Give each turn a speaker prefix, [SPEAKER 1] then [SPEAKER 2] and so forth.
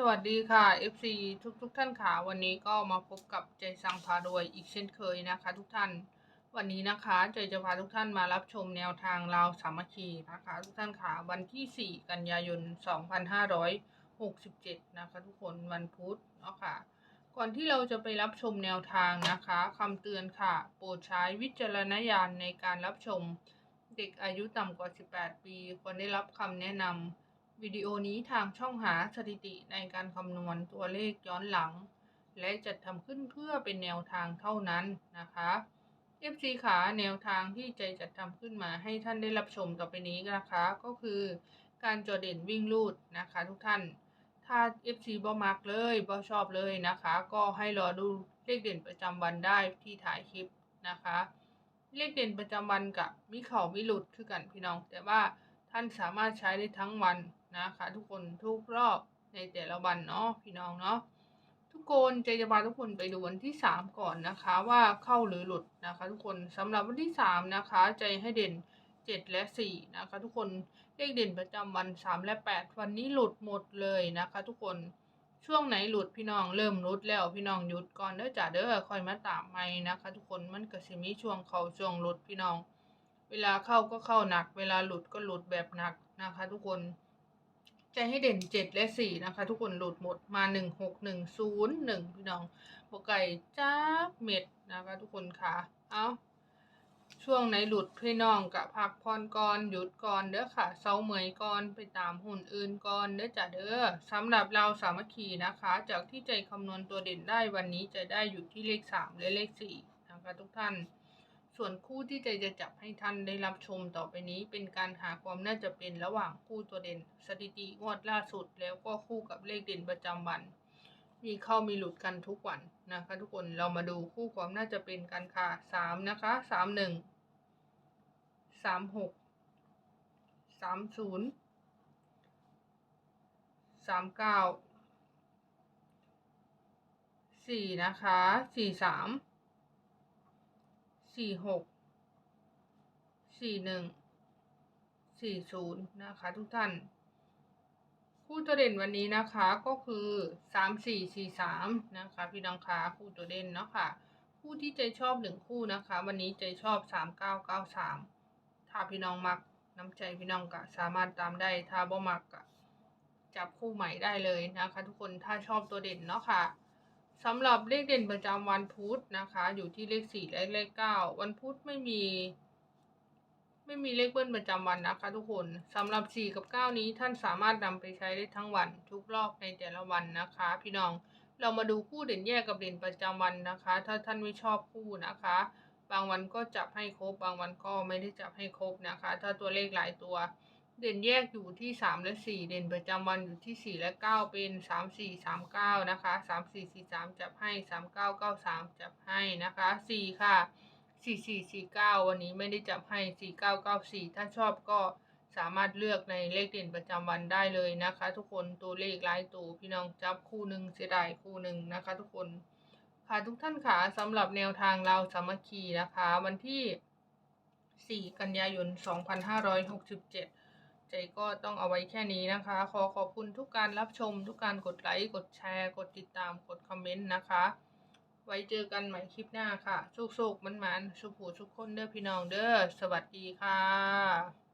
[SPEAKER 1] สวัสดีค่ะ FC ทุกทุกๆท่านค่ะ วันนี้ก็มาพบกับใจสังพารวยอีกเช่นเคยนะคะ ทุกท่าน วันนี้นะคะใจจะพาทุกท่านมารับชมแนวทางลาวสามัคคีนะคะ ทุกท่านค่ะ วันที่ 4 กันยายน 2567 นะคะ ทุกคนวันพุธเนาะค่ะ ก่อนที่เราจะไปรับชมแนวทางนะคะคำเตือนค่ะ โปรดใช้วิจารณญาณในการรับชม เด็กอายุต่ำกว่า 18 ปีควรได้รับคำแนะนำ วิดีโอนี้ทางช่องหาสถิติในการคำนวณตัวเลขย้อนหลัง และจัดทำขึ้นเพื่อเป็นแนวทางเท่านั้นนะคะ FC ขาแนวทางที่ใจจัดทำขึ้นมาให้ท่านได้รับชมต่อไปนี้นะคะ ก็คือการจอเด่นวิ่งลูดนะคะทุกท่าน ถ้า FC บ่มักเลยบ่ชอบเลยนะคะ ก็ให้รอดูเลขเด่นประจำวันได้ที่ถ่ายคลิปนะคะ เลขเด่นประจำวันกับมิเข่ามิหลุดคือกันพี่น้อง แต่ว่าท่านสามารถใช้ได้ทั้งวัน นะคะ ทุกคนทุกรอบในแต่ละวันเนาะพี่น้องเนาะทุกคนใจจะพาทุกคนไปดูวันที่ 3 ก่อนนะคะ ว่าเข้าหรือหลุดนะคะ ทุกคนสำหรับวันที่ 3 นะคะ ใจให้เด่น 7 และ 4 นะคะ ทุกคนเลขเด่นประจำวัน 3 และ 8 วันนี้หลุดหมดเลยนะคะ ทุกคนช่วงไหนหลุดพี่น้องเริ่มหลุดแล้วพี่น้องหยุดก่อนเด้อจ้าเด้อคอยมาตามใหม่นะคะ ทุกคนมันก็สิมีช่วงเข้าช่วงหลุดพี่น้อง เวลาเข้าก็เข้าหนัก เวลาหลุดก็หลุดแบบหนักนะคะ ทุกคน ใจให้เด่นเจ็ดและสี่นะคะ ทุกคนหลุดหมดมาหนึ่งหกหนึ่งศูนย์หนึ่งพี่น้องบกไก่จ้าเม็ดนะคะ ทุกคนค่ะเอาช่วงไหนหลุดพี่น้องกะพักพรก่อนหยุดก่อนเด้อค่ะเซาเมอยก่อนไปตามหุ่นอื่นก่อนเด้อจ้ะเด้อสำหรับเราสามัคคีนะคะ จากที่ใจคำนวณตัวเด่นได้วันนี้จะได้อยู่ที่เลขสามและเลขสี่นะคะทุกท่าน ส่วนคู่ที่ใจจะจับให้ท่านได้รับชมต่อไปนี้ เป็นการหาความน่าจะเป็นระหว่างคู่ตัวเด่น สถิติงวดล่าสุด แล้วก็คู่กับเลขเด่นประจำวัน มีเข้ามีหลุดกันทุกวันนะคะ ทุกคนเรามาดูคู่ความน่าจะเป็นกันค่ะสามนะคะสามหนึ่งสามหกสามศูนย์สามเก้าสี่นะคะสี่สาม สี่หกสี่หนึ่งสี่ศูนย์นะคะทุกท่าน คู่ตัวเด่นวันนี้นะคะก็คือสามสี่สี่สามนะคะพี่น้องคะคู่ตัวเด่นเนาะค่ะ คู่ที่ใจชอบหนึ่งคู่นะคะ วันนี้ใจชอบสามเก้าเก้าสามถ้าพี่น้องมักน้ำใจพี่น้องก็สามารถตามได้ถ้าบ่มักก็จับคู่ใหม่ได้เลยนะคะ ทุกคนถ้าชอบตัวเด่นเนาะค่ะ สำหรับเลขเด่นประจำวันพุธนะคะ อยู่ที่เลขสี่และเลขเก้าวันพุธไม่มี ไม่มีเลขเบิ้ลประจำวันนะคะทุกคนสำหรับสี่กับเก้านี้ท่านสามารถนำไปใช้ได้ทั้งวันทุกรอบในแต่ละวันนะคะ พี่น้องเรามาดูคู่เด่นแยกกับเด่นประจำวันนะคะ ถ้าท่านไม่ชอบคู่นะคะ บางวันก็จับให้ครบ บางวันก็ไม่ได้จับให้ครบนะคะ ถ้าตัวเลขหลายตัว เด่นแยกอยู่ที่สามและสี่เด่นประจำวันอยู่ที่สี่และเก้าเป็นสามสี่สามเก้านะคะสามสี่สี่สามจับให้สามเก้าเก้าสามจับให้นะคะสี่ค่ะสี่สี่สี่เก้าวันนี้ไม่ได้จับให้สี่เก้าเก้าสี่ถ้าชอบก็สามารถเลือกในเลขเด่นประจำวันได้เลยนะคะ ทุกคนตัวเลขลายตัวพี่น้องจับคู่หนึ่งเสียดายคู่หนึ่งนะคะ ทุกคนค่ะทุกท่านค่ะสำหรับแนวทางเราสามัคคีนะคะ วันที่ 4 กันยายน 2567 ใจก็ต้องเอาไว้แค่นี้นะคะ ขอขอบคุณทุกการรับชม ทุกการกดไลค์ กดแชร์ กดติดตาม กดคอมเมนต์นะคะ ไว้เจอกันใหม่คลิปหน้าค่ะโชคๆมันๆสุขหูสุขคนเด้อพี่น้องเด้อ สวัสดีค่ะ